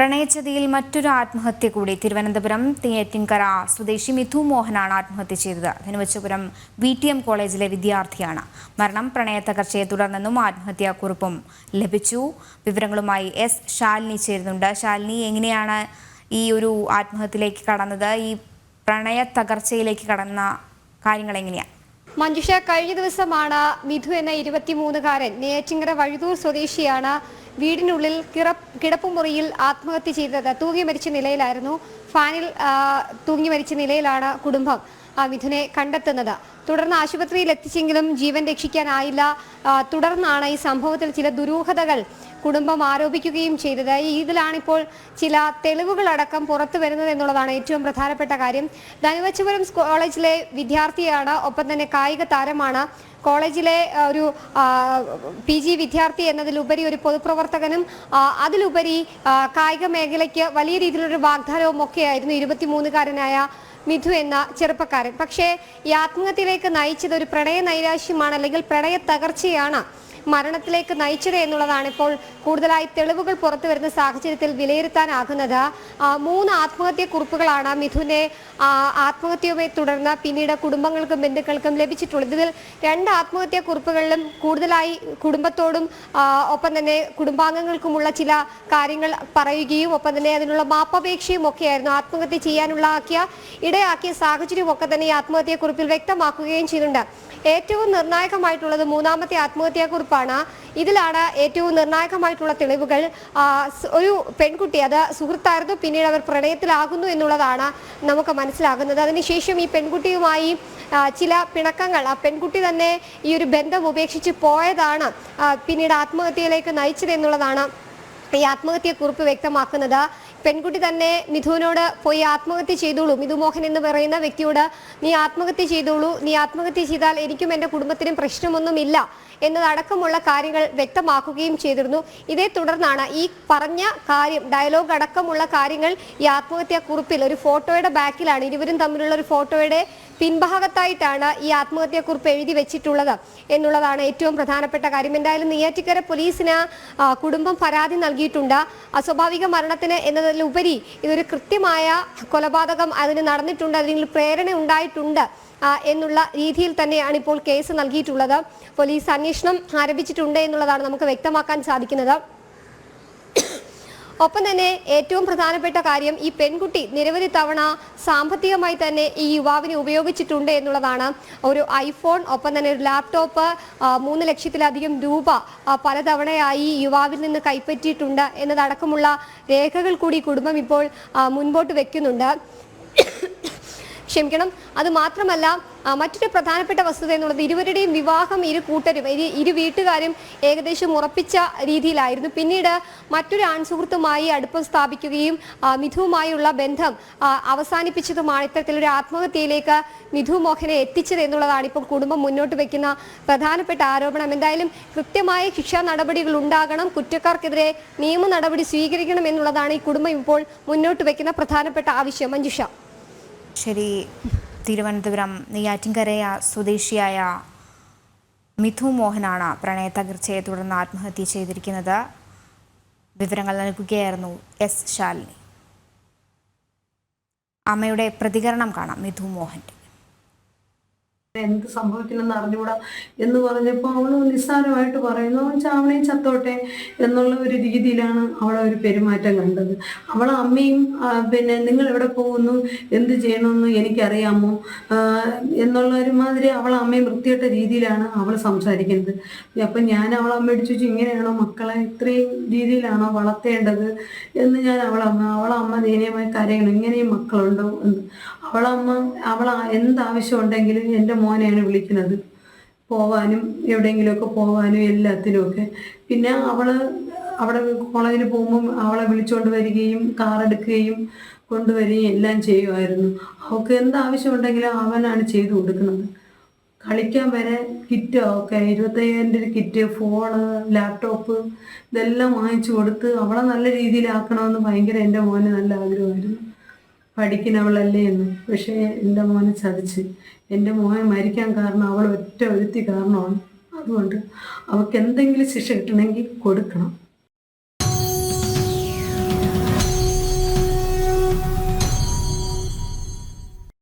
പ്രണയച്ചതിയിൽ മറ്റൊരു ആത്മഹത്യ കൂടി. തിരുവനന്തപുരം തിയേറ്റിൻകര സ്വദേശി മിഥു മോഹനാണ് ആത്മഹത്യ ചെയ്തത്. ധനുവച്ചപുരം വി ടി എം കോളേജിലെ വിദ്യാർത്ഥിയാണ്. മരണം പ്രണയ തകർച്ചയെ തുടർന്നെന്നും ആത്മഹത്യാക്കുറിപ്പും ലഭിച്ചു. വിവരങ്ങളുമായി എസ് ശാലിനി ചേരുന്നുണ്ട്. ശാലിനി എങ്ങനെയാണ് ഈ ഒരു ആത്മഹത്യയിലേക്ക് കടന്നത്? ഈ പ്രണയ തകർച്ചയിലേക്ക് കടന്ന കാര്യങ്ങൾ എങ്ങനെയാണ്? മഞ്ജുഷ കഴിഞ്ഞ ദിവസമാണ് മിഥു എന്ന ഇരുപത്തിമൂന്നുകാരൻ നെയ്യാറ്റിങ്കര വഴുതൂർ സ്വദേശിയാണ് വീടിനുള്ളിൽ കിടപ്പുമുറിയിൽ ആത്മഹത്യ ചെയ്തത്. തൂങ്ങി മരിച്ച നിലയിലായിരുന്നു. ഫാനിൽ തൂങ്ങി മരിച്ച നിലയിലാണ് കുടുംബം. മിഥുനെ കണ്ടെത്തുന്നത്. തുടർന്ന് ആശുപത്രിയിൽ എത്തിച്ചെങ്കിലും ജീവൻ രക്ഷിക്കാനായില്ല. ആ, തുടർന്നാണ് ഈ സംഭവത്തിൽ ചില ദുരൂഹതകൾ കുടുംബം ആരോപിക്കുകയും ചെയ്തത്. ഇതിലാണിപ്പോൾ ചില തെളിവുകളടക്കം പുറത്തു വരുന്നത് എന്നുള്ളതാണ് ഏറ്റവും പ്രധാനപ്പെട്ട കാര്യം. ധനുവച്ചപുരം കോളേജിലെ വിദ്യാർത്ഥിയാണ് ഒപ്പം തന്നെ കായിക താരമാണ്. കോളേജിലെ ഒരു പി ജി വിദ്യാർത്ഥി എന്നതിലുപരി ഒരു പൊതുപ്രവർത്തകനും അതിലുപരി ആ, കായിക മേഖലയ്ക്ക് വലിയ രീതിയിലൊരു വാഗ്ദാനവും ഒക്കെയായിരുന്നു ഇരുപത്തിമൂന്നുകാരനായ മിഥു എന്ന ചെറുപ്പക്കാരൻ. പക്ഷേ ഈ ആത്മഹത്യയിലേക്ക് നയിച്ചത് ഒരു പ്രണയ നൈരാശ്യമാണ് അല്ലെങ്കിൽ പ്രണയ തകർച്ചയാണ്. മരണത്തിലേക്ക് നയിച്ചത് എന്നുള്ളതാണ് ഇപ്പോൾ കൂടുതലായി തെളിവുകൾ പുറത്തു വരുന്ന സാഹചര്യത്തിൽ വിലയിരുത്താനാകുന്നത്. മൂന്ന് ആത്മഹത്യ കുറിപ്പുകളാണ് മിഥുനെ ആത്മഹത്യയുമായി തുടർന്ന് പിന്നീട് കുടുംബങ്ങൾക്കും ബന്ധുക്കൾക്കും ലഭിച്ചിട്ടുള്ളത്. ഇതിൽ രണ്ട് ആത്മഹത്യാ കുറിപ്പുകളിലും കൂടുതലായി കുടുംബത്തോടും ഒപ്പം തന്നെ കുടുംബാംഗങ്ങൾക്കുമുള്ള ചില കാര്യങ്ങൾ പറയുകയും ഒപ്പം തന്നെ അതിനുള്ള മാപ്പപേക്ഷയും ഒക്കെയായിരുന്നു ആത്മഹത്യ ചെയ്യാനുള്ള ആക്കിയ ഇടയാക്കിയ സാഹചര്യം ഒക്കെ തന്നെ ഈ ആത്മഹത്യാക്കുറിപ്പിൽ വ്യക്തമാക്കുകയും ചെയ്യുന്നുണ്ട്. ഏറ്റവും നിർണായകമായിട്ടുള്ളത് മൂന്നാമത്തെ ആത്മഹത്യാക്കുറിപ്പാണ്. ഇതിലാണ് ഏറ്റവും നിർണായകമായിട്ടുള്ള തെളിവുകൾ. ഒരു പെൺകുട്ടി അത് സുഹൃത്തായിരുന്നു പിന്നീട് അവർ പ്രണയത്തിലാകുന്നു എന്നുള്ളതാണ് നമുക്ക് മനസ്സിലാകുന്നത്. അതിനുശേഷം ഈ പെൺകുട്ടിയുമായി ചില പിണക്കങ്ങൾ ആ പെൺകുട്ടി തന്നെ ഈ ഒരു ബന്ധം ഉപേക്ഷിച്ച് പോയതാണ് പിന്നീട് ആത്മഹത്യയിലേക്ക് നയിച്ചത് എന്നുള്ളതാണ് ഈ ആത്മഹത്യ കുറിപ്പ് വ്യക്തമാക്കുന്നത്. പെൺകുട്ടി തന്നെ മിഥുവിനോട് പോയി ആത്മഹത്യ ചെയ്തോളൂ. മിഥു മോഹൻ എന്ന് പറയുന്ന വ്യക്തിയോട് നീ ആത്മഹത്യ ചെയ്തോളൂ. നീ ആത്മഹത്യ ചെയ്താൽ എനിക്കും എന്റെ കുടുംബത്തിനും പ്രശ്നമൊന്നുമില്ല എന്നതടക്കമുള്ള കാര്യങ്ങൾ വ്യക്തമാക്കുകയും ചെയ്തിരുന്നു. ഇതേ തുടർന്നാണ് ഈ പറഞ്ഞ കാര്യം ഡയലോഗ് അടക്കമുള്ള കാര്യങ്ങൾ ഈ ആത്മഹത്യാ കുറിപ്പിൽ ഒരു ഫോട്ടോയുടെ ബാക്കിലാണ് ഇരുവരും തമ്മിലുള്ള ഒരു ഫോട്ടോയുടെ പിൻഭാഗത്തായിട്ടാണ് ഈ ആത്മഹത്യാക്കുറിപ്പ് എഴുതി വെച്ചിട്ടുള്ളത് എന്നുള്ളതാണ് ഏറ്റവും പ്രധാനപ്പെട്ട കാര്യം. എന്തായാലും നെയ്യാറ്റിക്കര പോലീസിന് കുടുംബം പരാതി നൽകിയിട്ടുണ്ട്. അസ്വാഭാവിക മരണത്തിന് എന്നതിലുപരി ഇതൊരു കൃത്യമായ കൊലപാതകം അതിന് നടന്നിട്ടുണ്ട്. അല്ലെങ്കിൽ പ്രേരണ ഉണ്ടായിട്ടുണ്ട് എന്നുള്ള രീതിയിൽ തന്നെയാണ് ഇപ്പോൾ കേസ് നൽകിയിട്ടുള്ളത്. പോലീസ് അന്വേഷണം ആരംഭിച്ചിട്ടുണ്ട് എന്നുള്ളതാണ് നമുക്ക് വ്യക്തമാക്കാൻ സാധിക്കുന്നത്. ഒപ്പം തന്നെ ഏറ്റവും പ്രധാനപ്പെട്ട കാര്യം ഈ പെൺകുട്ടി നിരവധി തവണ സാമ്പത്തികമായി തന്നെ ഈ യുവാവിനെ ഉപയോഗിച്ചിട്ടുണ്ട് എന്നുള്ളതാണ്. ഒരു ഐഫോൺ ഒപ്പം തന്നെ ഒരു ലാപ്ടോപ്പ് മൂന്ന് ലക്ഷത്തിലധികം രൂപ പലതവണയായി യുവാവിൽ നിന്ന് കൈപ്പറ്റിയിട്ടുണ്ട് എന്നതടക്കമുള്ള രേഖകൾ കൂടി കുടുംബം ഇപ്പോൾ മുൻപോട്ട് വെക്കുന്നുണ്ട്. ക്ഷമിക്കണം. അത് മാത്രമല്ല മറ്റൊരു പ്രധാനപ്പെട്ട വസ്തുത എന്നുള്ളത് ഇരുവരുടെയും വിവാഹം ഇരു കൂട്ടരും ഇരു വീട്ടുകാരും ഏകദേശം ഉറപ്പിച്ച രീതിയിലായിരുന്നു. പിന്നീട് മറ്റൊരു ആൺസുഹൃത്തുമായി അടുപ്പം സ്ഥാപിക്കുകയും മിഥുവുമായുള്ള ബന്ധം അവസാനിപ്പിച്ചതുമാണ് ഇത്തരത്തിലൊരു ആത്മഹത്യയിലേക്ക് മിഥു മോഹനെ എത്തിച്ചത് എന്നുള്ളതാണ് ഇപ്പോൾ കുടുംബം മുന്നോട്ട് വെക്കുന്ന പ്രധാനപ്പെട്ട ആരോപണം. എന്തായാലും കൃത്യമായ ശിക്ഷാ നടപടികൾ ഉണ്ടാകണം കുറ്റക്കാർക്കെതിരെ നിയമ നടപടി സ്വീകരിക്കണം എന്നുള്ളതാണ് ഈ കുടുംബം ഇപ്പോൾ മുന്നോട്ട് വെക്കുന്ന പ്രധാനപ്പെട്ട ആവശ്യം. മഞ്ജുഷ. ശരി തിരുവനന്തപുരം നെയ്യാറ്റിൻകരയ സ്വദേശിയായ മിഥു മോഹനാണ് പ്രണയ തകർച്ചയെ തുടർന്ന് ആത്മഹത്യ ചെയ്തിരിക്കുന്നത്. വിവരങ്ങൾ നൽകുകയായിരുന്നു എസ് ശാലിനി. അമ്മയുടെ പ്രതികരണം കാണാം മിഥു മോഹന്റെ. എന്ത് സംഭവിക്കണമെന്ന് അറിഞ്ഞുകൂടാ എന്ന് പറഞ്ഞപ്പോൾ അവൾ നിസ്സാരമായിട്ട് പറയുന്നു ചാവണയും ചത്തോട്ടെ എന്നുള്ള ഒരു രീതിയിലാണ് അവളെ ഒരു പെരുമാറ്റം കണ്ടത്. അവളെ അമ്മയും പിന്നെ നിങ്ങൾ എവിടെ പോകുന്നു? എന്ത് ചെയ്യണമെന്ന് എനിക്കറിയാമോ? എന്നുള്ള ഒരു മാതിരി അവളെ അമ്മയും വൃത്തിയിട്ട രീതിയിലാണ് അവൾ സംസാരിക്കുന്നത്. അപ്പം ഞാൻ അവളെ അമ്മയോട് ചോദിച്ചു ഇങ്ങനെയാണോ മക്കളെ ഇത്രയും രീതിയിലാണോ വളർത്തേണ്ടത്? എന്ന് ഞാൻ അവളെ അമ്മ അവളെ അമ്മ ദയനീയമായി കരയണം ഇങ്ങനെയും മക്കളുണ്ടോ? എന്ന്. അവളമ്മ അവൾ എന്താവശ്യം ഉണ്ടെങ്കിലും എന്റെ മോനെയാണ് വിളിക്കുന്നത്. പോവാനും എവിടെയെങ്കിലുമൊക്കെ പോവാനും എല്ലാത്തിനുമൊക്കെ. പിന്നെ അവൾ അവിടെ കോളേജിൽ പോകുമ്പം അവളെ വിളിച്ചുകൊണ്ട് വരികയും കാറെടുക്കുകയും കൊണ്ടുവരികയും എല്ലാം ചെയ്യുമായിരുന്നു. അവൾക്ക് എന്താവശ്യം ഉണ്ടെങ്കിലും അവനാണ് ചെയ്തു കൊടുക്കുന്നത്. കളിക്കാൻ വരെ കിറ്റോ ഒക്കെ ഇരുപത്തയ്യായിരം രൂപ കിറ്റ് ഫോണ് ലാപ്ടോപ്പ് ഇതെല്ലാം വാങ്ങിച്ചു കൊടുത്ത് അവളെ നല്ല രീതിയിലാക്കണമെന്ന് ഭയങ്കര എന്റെ മോന് നല്ല ആഗ്രഹമായിരുന്നു. പഠിക്കുന്നവളല്ലേ എന്ന്. പക്ഷേ എന്റെ മോനെ ചതിച്ച്. എന്റെ മോനെ മരിക്കാൻ കാരണം അവൾ ഒറ്റ ഒരുത്തി കാരണമാണ്. അതുകൊണ്ട് അവൾക്ക് എന്തെങ്കിലും ശിക്ഷ കിട്ടണമെങ്കിൽ കൊടുക്കണം.